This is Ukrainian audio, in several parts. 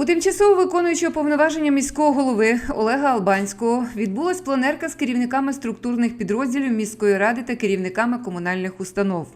У тимчасово виконуючого повноваження міського голови Олега Албанського відбулась планерка з керівниками структурних підрозділів міської ради та керівниками комунальних установ.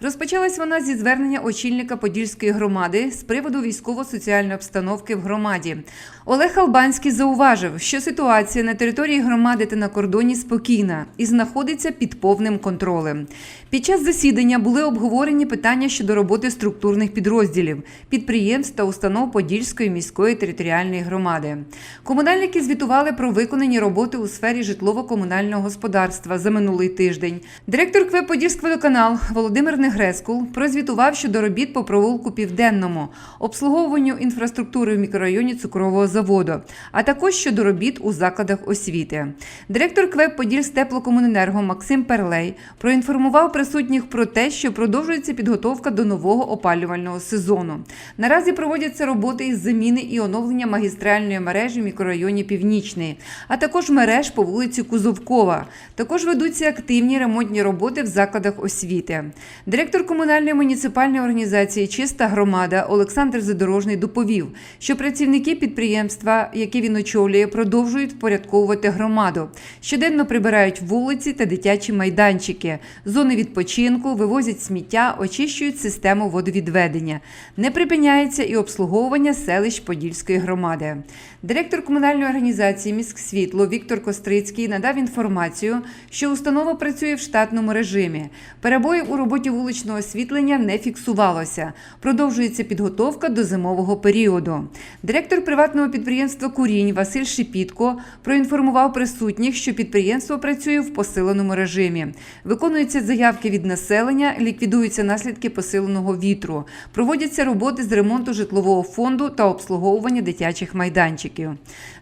Розпочалась вона зі звернення очільника Подільської громади з приводу військово-соціальної обстановки в громаді. Олег Албанський зауважив, що ситуація на території громади та на кордоні спокійна і знаходиться під повним контролем. Під час засідання були обговорені питання щодо роботи структурних підрозділів, підприємств та установ Подільської міської територіальної громади. Комунальники звітували про виконані роботи у сфері житлово-комунального господарства за минулий тиждень. Директор КВ «Подільськводоканал» Володимир Негрескул прозвітував щодо робіт по провулку Південному, обслуговуванню інфраструктури в мікрорайоні цукрового заводу, а також щодо робіт у закладах освіти. Директор КВ «Подільстеплокомуненерго» Максим Перлей проінформував присутніх про те, що продовжується підготовка до нового опалювального сезону. Наразі проводяться роботи із заміни і оновлення магістральної мережі в мікрорайоні Північний, а також мереж по вулиці Кузовкова. Також ведуться активні ремонтні роботи в закладах освіти. Директор комунальної муніципальної організації Чиста громада Олександр Задорожний доповів, що працівники підприємства, яке він очолює, продовжують впорядковувати громаду. Щоденно прибирають вулиці та дитячі майданчики, зони відпочинку, вивозять сміття, очищують систему водовідведення. Не припиняється і обслуговування селищ Подільської громади. Директор комунальної організації «Міськсвітло» Віктор Кострицький надав інформацію, що установа працює в штатному режимі. Перебоїв у роботі вуличного освітлення не фіксувалося. Продовжується підготовка до зимового періоду. Директор приватного підприємства Курінь Василь Шипітко проінформував присутніх, що підприємство працює в посиленому режимі. Виконуються заявки від населення, ліквідуються наслідки посиленого вітру, проводяться роботи з ремонту житлового фонду та обслуговування дитячих майданчиків.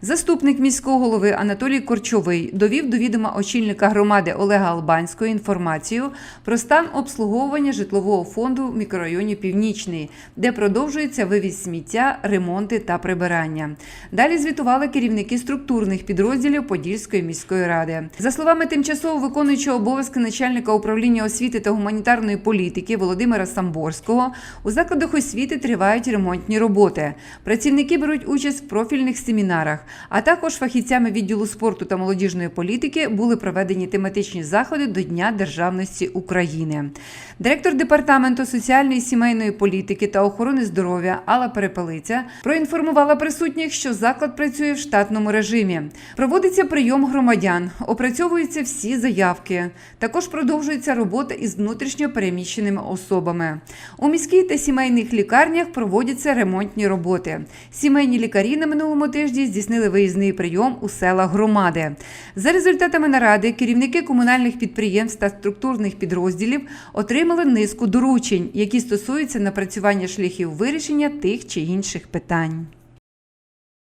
Заступник міського голови Анатолій Корчовий довів до відома очільника громади Олега Албанського інформацію про стан обслуговування житлового фонду в мікрорайоні Північний, де продовжується вивіз сміття, ремонти та прибирання. Далі звітували керівники структурних підрозділів Подільської міської ради. За словами тимчасово виконуючого обов'язки начальника управління освіти та гуманітарної політики Володимира Самборського, у закладах освіти тривають ремонтні роботи. Працівники беруть участь в профільних семінарах, а також фахівцями відділу спорту та молодіжної політики були проведені тематичні заходи до Дня державності України. Директор департаменту соціальної і сімейної політики та охорони здоров'я Алла Перепелиця проінформувала присутніх, що заклад працює в штатному режимі. Проводиться прийом громадян, опрацьовуються всі заявки. Також продовжується робота із внутрішньо переміщеними особами. У міській та сімейних лікарнях проводяться ремонтні роботи. Сімейні лікарі на минулому тижні здійснили виїзний прийом у селах громади. За результатами наради керівники комунальних підприємств та структурних підрозділів отримали низку доручень, які стосуються напрацювання шляхів вирішення тих чи інших питань.